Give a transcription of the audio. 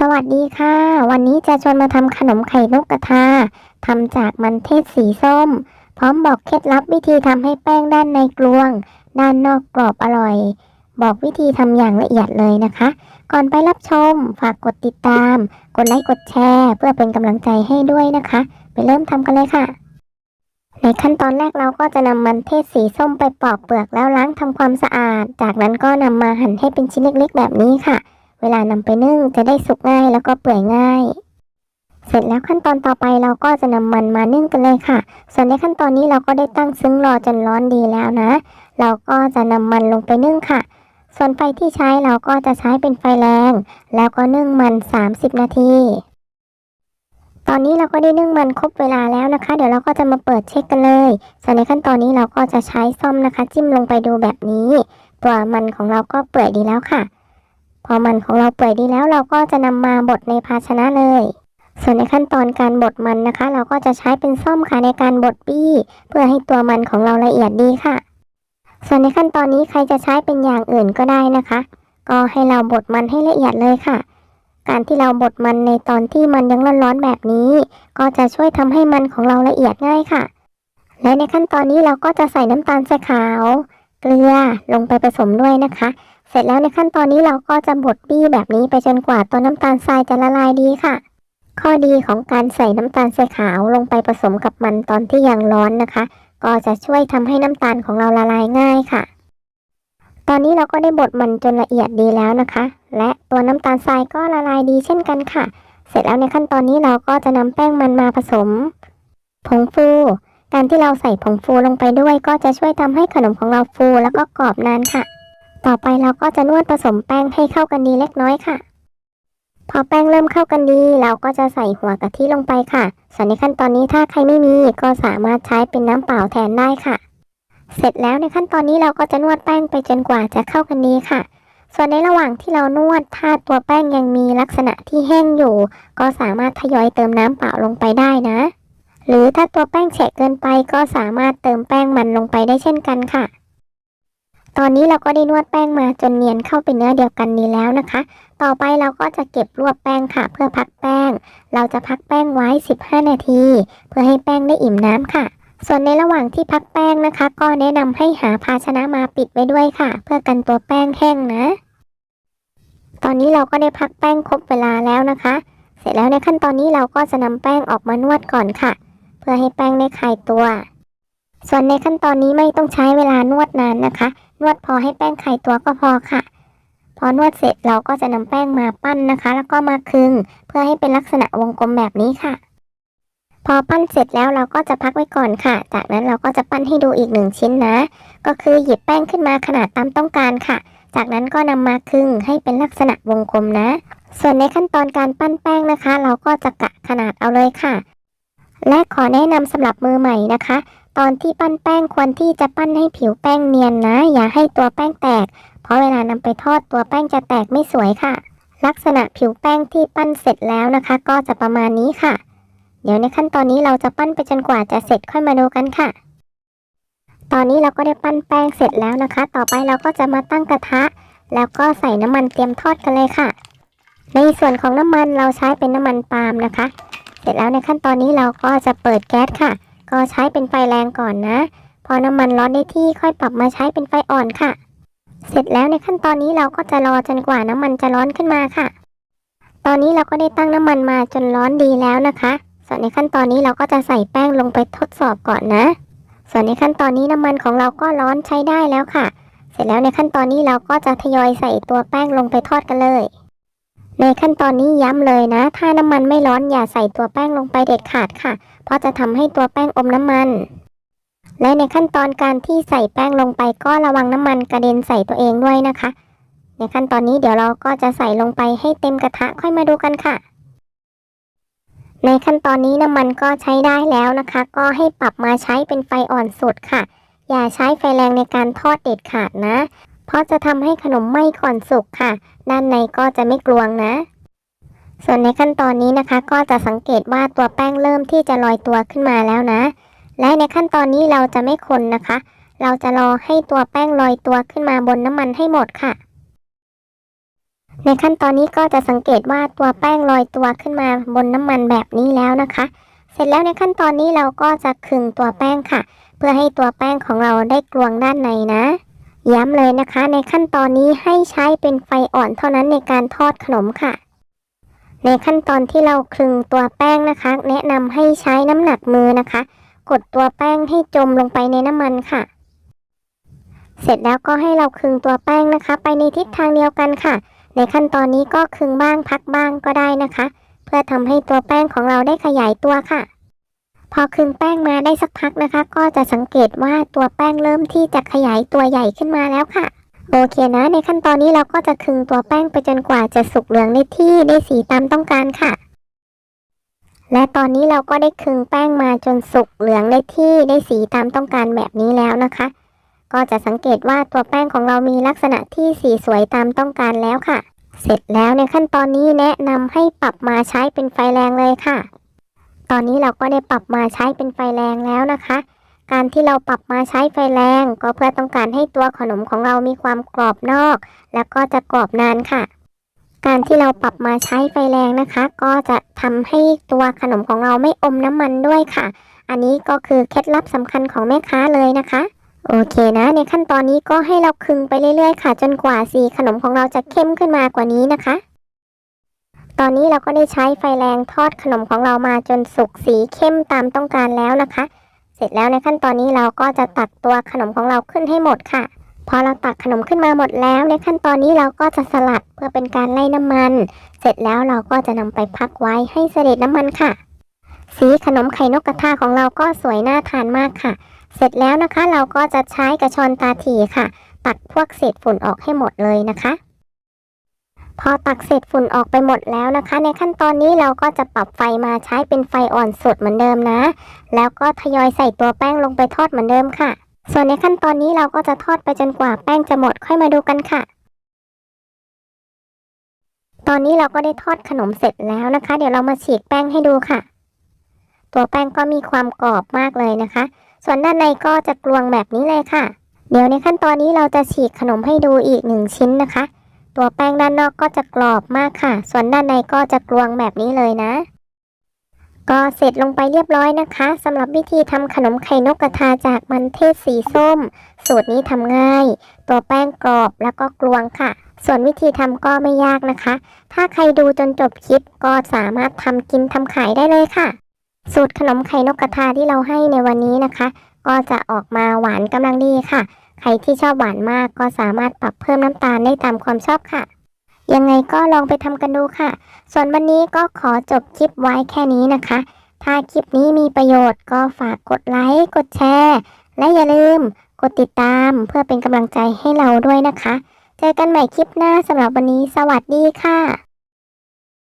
สวัสดีค่ะ วันนี้จะชวนมาทำขนมไข่นกกระทาทำจากมันเทศสีส้ม พร้อมบอกเคล็ดลับวิธีทำให้แป้งด้านในกลวง ด้านนอกกรอบอร่อย บอกวิธีทำอย่างละเอียดเลยนะคะ ก่อนไปรับชม ฝากกดติดตาม กดไลค์กดแชร์ เพื่อเป็นกำลังใจให้ด้วยนะคะ ไปเริ่มทำกันเลยค่ะ ในขั้นตอนแรกเราก็จะนำมันเทศสีส้มไปปอกเปลือกแล้วล้างทำความสะอาด จากนั้นก็นำมาหั่นให้เป็นชิ้นเล็กๆ แบบนี้ค่ะ เวลานำไปนึ่งจะได้สุกง่ายแล้วก็เปื่อยง่าย เสร็จแล้วขั้นตอนต่อไปเราก็จะนำมันมานึ่งกันเลยค่ะ ส่วนในขั้นตอนนี้เราก็ได้ตั้งซึ้งรอจนร้อนดีแล้วนะ เราก็จะนำมันลงไปนึ่งค่ะ ส่วนไฟที่ใช้เราก็จะใช้เป็นไฟแรง แล้วก็นึ่งมัน 30 นาทีตอนนี้เราก็ได้นึ่งมันครบเวลาแล้วนะคะ เดี๋ยวเราก็จะมาเปิดเช็คกันเลยส่วนในขั้นตอนนี้เราก็จะใช้ซ่อมนะคะ จิ้มลงไปดูแบบนี้ ตัวมันของเราก็เปื่อยดีแล้วค่ะ พอมันของเราเปื่อยดีแล้วเราก็จะนำมาบดในภาชนะเลย ส่วนในขั้นตอนการบดมันนะคะ เราก็จะใช้เป็นซ่อมค่ะในการบดบี้ เพื่อให้ตัวมันของเราละเอียดดีค่ะ ส่วนในขั้นตอนนี้ใครจะใช้เป็นอย่างอื่นก็ได้นะคะ ก็ให้เราบดมันให้ละเอียดเลยค่ะ การที่เราบดมันในตอนที่มันยังร้อนๆแบบนี้ ก็จะช่วยทำให้มันของเราละเอียดง่ายค่ะ และในขั้นตอนนี้เราก็จะใส่น้ำตาลทรายขาว เกลือลงไปผสมด้วยนะคะ เสร็จแล้วในขั้นตอนนี้เราก็จะบดบี้แบบนี้ไปจนกว่าตัวน้ำตาลทรายจะละลายดีค่ะ ข้อดีของการใส่น้ำตาลทรายขาวลงไปผสมกับมันตอนที่ยังร้อนนะคะ ก็จะช่วยทำให้น้ำตาลของเราละลายง่ายค่ะ ตอนนี้เราก็ได้บดมันจนละเอียดดีแล้วนะคะ และตัวน้ำตาลทรายก็ละลายดีเช่นกันค่ะ เสร็จแล้วในขั้นตอนนี้เราก็จะนำแป้งมันมาผสม ผงฟูการที่เราใส่ผงฟูลงไปด้วยก็จะช่วยทำให้ขนมของเราฟูแล้วก็กรอบนานค่ะ ต่อไปเราก็จะนวดผสมแป้งให้เข้ากันดีเล็กน้อยค่ะ พอแป้งเริ่มเข้ากันดี เราก็จะใส่หัวกะทิลงไปค่ะ ส่วนในขั้นตอนนี้ถ้าใครไม่มีก็สามารถใช้เป็นน้ำเปล่าแทนได้ค่ะ เสร็จแล้วในขั้นตอนนี้เราก็จะนวดแป้งไปจนกว่าจะเข้ากันดีค่ะ ส่วนในระหว่างที่เรานวดถ้าตัวแป้งยังมีลักษณะที่แห้งอยู่ ก็สามารถทยอยเติมน้ำเปล่าลงไปได้นะ หรือถ้าตัวแป้งแฉะเกินไปก็สามารถเติมแป้งมันลงไปได้เช่นกันค่ะ ตอนนี้เราก็ได้นวดแป้งมาจนเนียนเข้าเป็นเนื้อเดียวกันนี้แล้วนะคะ ต่อไปเราก็จะเก็บรวบแป้งค่ะ เพื่อพักแป้ง เราจะพักแป้งไว้ 15 นาที เพื่อให้แป้งได้อิ่มน้ำค่ะ ส่วนในระหว่างที่พักแป้งนะคะ ก็แนะนำให้หาภาชนะมาปิดไว้ด้วยค่ะ เพื่อกันตัวแป้งแห้งนะ ตอนนี้เราก็ได้พักแป้งครบเวลาแล้วนะคะ เสร็จแล้วในขั้นตอนนี้เราก็จะนำแป้งออกมานวดก่อนค่ะ เพื่อให้แป้งได้คลายตัว ส่วนในขั้นตอนนี้ไม่ต้องใช้เวลานวดนานนะคะ นวดพอให้แป้งคลายตัวก็พอค่ะ พอนวดเสร็จเราก็จะนำแป้งมาปั้นนะคะ แล้วก็มาคึง เพื่อให้เป็นลักษณะวงกลมแบบนี้ค่ะ พอปั้นเสร็จแล้วเราก็จะพักไว้ก่อนค่ะ จากนั้นเราก็จะปั้นให้ดูอีกหนึ่งชิ้นนะ ก็คือหยิบแป้งขึ้นมาขนาดตามต้องการค่ะ จากนั้นก็นำมาคึงให้เป็นลักษณะวงกลมนะ ส่วนในขั้นตอนการปั้นแป้งนะคะ เราก็จะกะขนาดเอาเลยค่ะและขอแนะนำสำหรับมือใหม่นะคะ ตอนที่ปั้นแป้งควรที่จะปั้นให้ผิวแป้งเนียนนะ อย่าให้ตัวแป้งแตก เพราะเวลานำไปทอดตัวแป้งจะแตกไม่สวยค่ะ ลักษณะผิวแป้งที่ปั้นเสร็จแล้วนะคะ ก็จะประมาณนี้ค่ะ เดี๋ยวในขั้นตอนนี้เราจะปั้นไปจนกว่าจะเสร็จค่อยมาดูกันค่ะ ตอนนี้เราก็ได้ปั้นแป้งเสร็จแล้วนะคะ ต่อไปเราก็จะมาตั้งกระทะ แล้วก็ใส่น้ำมันเตรียมทอดกันเลยค่ะ ในส่วนของน้ำมันเราใช้เป็นน้ำมันปาล์มนะคะ เสร็จแล้วในขั้นตอนนี้เราก็จะเปิดแก๊สค่ะ ก็ใช้เป็นไฟแรงก่อนนะ พอน้ำมันร้อนได้ที่ค่อยปรับมาใช้เป็นไฟอ่อนค่ะ เสร็จแล้วในขั้นตอนนี้เราก็จะรอจนกว่าน้ำมันจะร้อนขึ้นมาค่ะ ตอนนี้เราก็ได้ตั้งน้ำมันมาจนร้อนดีแล้วนะคะ ส่วนในขั้นตอนนี้เราก็จะใส่แป้งลงไปทดสอบก่อนนะ ส่วนในขั้นตอนนี้น้ำมันของเราก็ร้อนใช้ได้แล้วค่ะ เสร็จแล้วในขั้นตอนนี้เราก็จะทยอยใส่ตัวแป้งลงไปทอดกันเลยในขั้นตอนนี้ย้ำเลยนะ ถ้าน้ำมันไม่ร้อนอย่าใส่ตัวแป้งลงไปเด็ดขาดค่ะ เพราะจะทำให้ตัวแป้งอมน้ำมัน และในขั้นตอนการที่ใส่แป้งลงไปก็ระวังน้ำมันกระเด็นใส่ตัวเองด้วยนะคะ ในขั้นตอนนี้เดี๋ยวเราก็จะใส่ลงไปให้เต็มกระทะค่อยมาดูกันค่ะในขั้นตอนนี้น้ำมันก็ใช้ได้แล้วนะคะ ก็ให้ปรับมาใช้เป็นไฟอ่อนสุดค่ะ อย่าใช้ไฟแรงในการทอดเด็ดขาดนะ เพราะจะทำให้ขนมไหม้ก่อนสุกค่ะ ด้านในก็จะไม่กลวงนะ ส่วนในขั้นตอนนี้นะคะก็จะสังเกตว่าตัวแป้งเริ่มที่จะลอยตัวขึ้นมาแล้วนะ และในขั้นตอนนี้เราจะไม่คนนะคะ เราจะรอให้ตัวแป้งลอยตัวขึ้นมาบนน้ำมันให้หมดค่ะ ในขั้นตอนนี้ก็จะสังเกตว่าตัวแป้งลอยตัวขึ้นมาบนน้ำมันแบบนี้แล้วนะคะ เสร็จแล้วในขั้นตอนนี้เราก็จะคลึงตัวแป้งค่ะ เพื่อให้ตัวแป้งของเราได้กลวงด้านในนะย้ำเลยนะคะ ในขั้นตอนนี้ให้ใช้เป็นไฟอ่อนเท่านั้นในการทอดขนมค่ะ ในขั้นตอนที่เราคลึงตัวแป้งนะคะ แนะนำให้ใช้น้ำหนักมือนะคะ กดตัวแป้งให้จมลงไปในน้ำมันค่ะ เสร็จแล้วก็ให้เราคลึงตัวแป้งนะคะ ไปในทิศทางเดียวกันค่ะ ในขั้นตอนนี้ก็คลึงบ้างพักบ้างก็ได้นะคะ เพื่อทำให้ตัวแป้งของเราได้ขยายตัวค่ะ พอคลึงแป้งมาได้สักพักนะคะ ก็จะสังเกตว่าตัวแป้งเริ่มที่จะขยายตัวใหญ่ขึ้นมาแล้วค่ะ โอเคนะ ในขั้นตอนนี้เราก็จะคึงตัวแป้งไปจนกว่าจะสุกเหลืองได้ที่ได้สีตามต้องการค่ะ และตอนนี้เราก็ได้คึงแป้งมาจนสุกเหลืองได้ที่ได้สีตามต้องการแบบนี้แล้วนะคะ ก็จะสังเกตว่าตัวแป้งของเรามีลักษณะที่สีสวยตามต้องการแล้วค่ะ เสร็จแล้วในขั้นตอนนี้แนะนำให้ปรับมาใช้เป็นไฟแรงเลยค่ะ ตอนนี้เราก็ได้ปรับมาใช้เป็นไฟแรงแล้วนะคะ การที่เราปรับมาใช้ไฟแรง ก็เพื่อต้องการให้ตัวขนมของเรามีความกรอบนอก แล้วก็จะกรอบนานค่ะ การที่เราปรับมาใช้ไฟแรงนะคะ ก็จะทำให้ตัวขนมของเราไม่อมน้ำมันด้วยค่ะ อันนี้ก็คือเคล็ดลับสำคัญของแม่ค้าเลยนะคะโอเคนะ ในขั้นตอนนี้ก็ให้เราคึงไปเรื่อยๆ ค่ะ จนกว่าสีขนมของเราจะเข้มขึ้นมากว่านี้นะคะ ตอนนี้เราก็ได้ใช้ไฟแรงทอดขนมของเรามาจนสุกสีเข้มตามต้องการแล้วนะคะ เสร็จแล้วในขั้นตอนนี้เราก็จะตักตัวขนมของเราขึ้นให้หมดค่ะ พอเราตักขนมขึ้นมาหมดแล้ว ในขั้นตอนนี้เราก็จะสลัดเพื่อเป็นการไล่น้ำมัน เสร็จแล้วเราก็จะนำไปพักไว้ให้เสด็จน้ำมันค่ะ สีขนมไข่นกกระทาของเราก็สวยน่าทานมากค่ะ เสร็จแล้วนะคะเราก็จะใช้กระชอนตาถีค่ะ ตักพวกเศษฝุ่นออกให้หมดเลยนะคะ พอตักเศษฝุ่นออกไปหมดแล้วนะคะ ในขั้นตอนนี้เราก็จะปรับไฟมาใช้เป็นไฟอ่อนสุดเหมือนเดิมนะ แล้วก็ทยอยใส่ตัวแป้งลงไปทอดเหมือนเดิมค่ะ ส่วนในขั้นตอนนี้เราก็จะทอดไปจนกว่าแป้งจะหมดค่อยมาดูกันค่ะ ตอนนี้เราก็ได้ทอดขนมเสร็จแล้วนะคะ เดี๋ยวเรามาฉีกแป้งให้ดูค่ะ ตัวแป้งก็มีความกรอบมากเลยนะคะ ส่วนด้านในก็จะกลวงแบบนี้เลยค่ะ เดี๋ยวในขั้นตอนนี้เราจะฉีกขนมให้ดูอีกหนึ่งชิ้นนะคะ ตัวแป้งด้านนอกก็จะกรอบมากค่ะ ส่วนด้านในก็จะกลวงแบบนี้เลยนะ ก็เสร็จลงไปเรียบร้อยนะคะสำหรับวิธีทำขนมไข่นกกระทาจากมันเทศสีส้ม สูตรนี้ทำง่าย ตัวแป้งกรอบแล้วก็กลวงค่ะ ส่วนวิธีทำก็ไม่ยากนะคะ ถ้าใครดูจนจบคลิปก็สามารถทำกินทำขายได้เลยค่ะ สูตรขนมไข่นกกระทาที่เราให้ในวันนี้นะคะ ก็จะออกมาหวานกำลังดีค่ะ ครที่ชอบหวานมากก็สามารถปรับเพิ่มน้ำตาลได้ตามความชอบค่ะ ยังไงก็ลองไปทำกันดูค่ะ ส่วนวันนี้ก็ขอจบคลิปไว้แค่นี้นะคะ ถ้าคลิปนี้มีประโยชน์ก็ฝากกดไลค์ กดแชร์ และอย่าลืมกดติดตามเพื่อเป็นกำลังใจให้เราด้วยนะคะ เจอกันใหม่คลิปหน้าสำหรับวันนี้ สวัสดีค่ะ